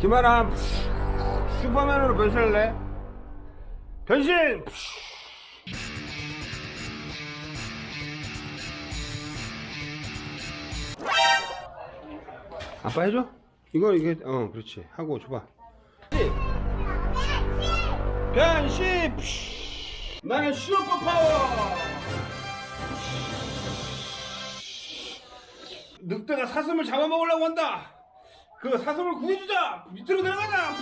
김하람 슈퍼맨으로 변신할래? 변신! 아빠 해줘? 이거 이게 어 그렇지 하고 줘봐 변신! 나는 슈퍼 파워! 늑대가 사슴을 잡아먹으려고 한다! 그 사슴을 구해주자! 밑으로 내려가자!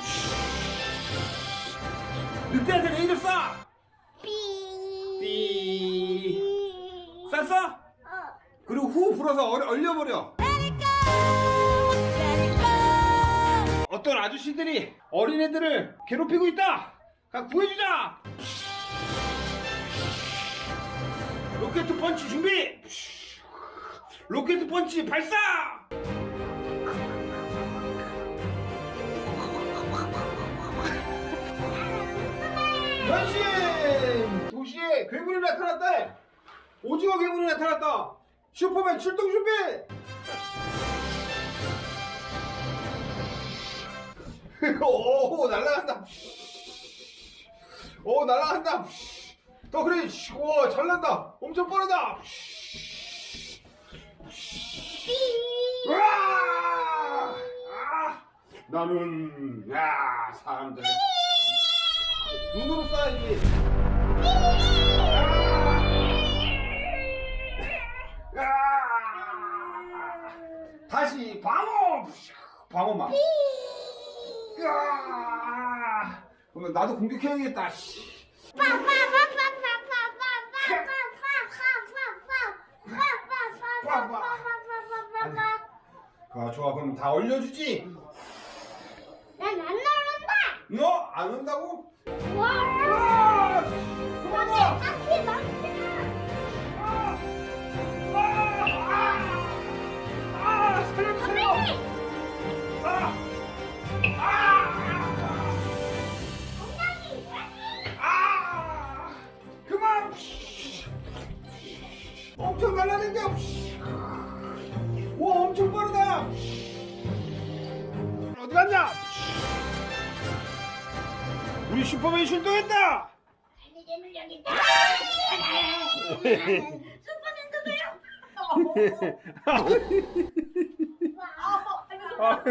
늑대한테 레이저 쏴! 삐. 삐. 쐈어? 어. 그리고 후 불어서 얼, 얼려버려. 어떤 아저씨들이 어린애들을 괴롭히고 있다. 가 구해주자. 로켓 펀치 준비. 로켓 펀치 발사. 변신! 도시에 괴물이 나타났다. 오징어 괴물이 나타났다. 슈퍼맨 출동 준비. 오 날라간다 오 날라간다 더 그래 오 잘난다 엄청 빠르다 우와 아, 나는 야 사람들 눈으로 쏴야지. 아! 아! 다시 방어 방어막. 아! 그러면 나도 공격해야겠다. 씨. 아 좋아 그럼 다 올려주지. 난 안 나온다. 너 안 온다고? 와. 아! 와! 딱히 막히다. 아! 아! 아! 살려주세요! 아! 아! 엉덩이. 아! 그만! 엄청 날라다녀! 와 엄청 빠르다! 우리 슈퍼맨이 출동했다! 아,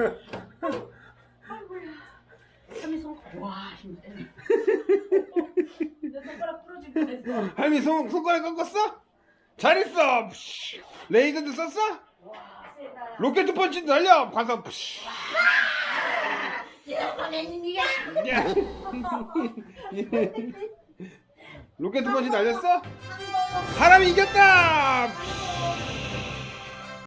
삼이 손, 와, 힘드네. 내 손가락 부러질 뻔했어. 할미 손, 손가락 꺾었어? 잘했어! 레이저도 썼어? 와, 세다. 로켓 펀치 날려! 가서 야. 로켓 두 번씩 날렸어? 사람이 이겼다!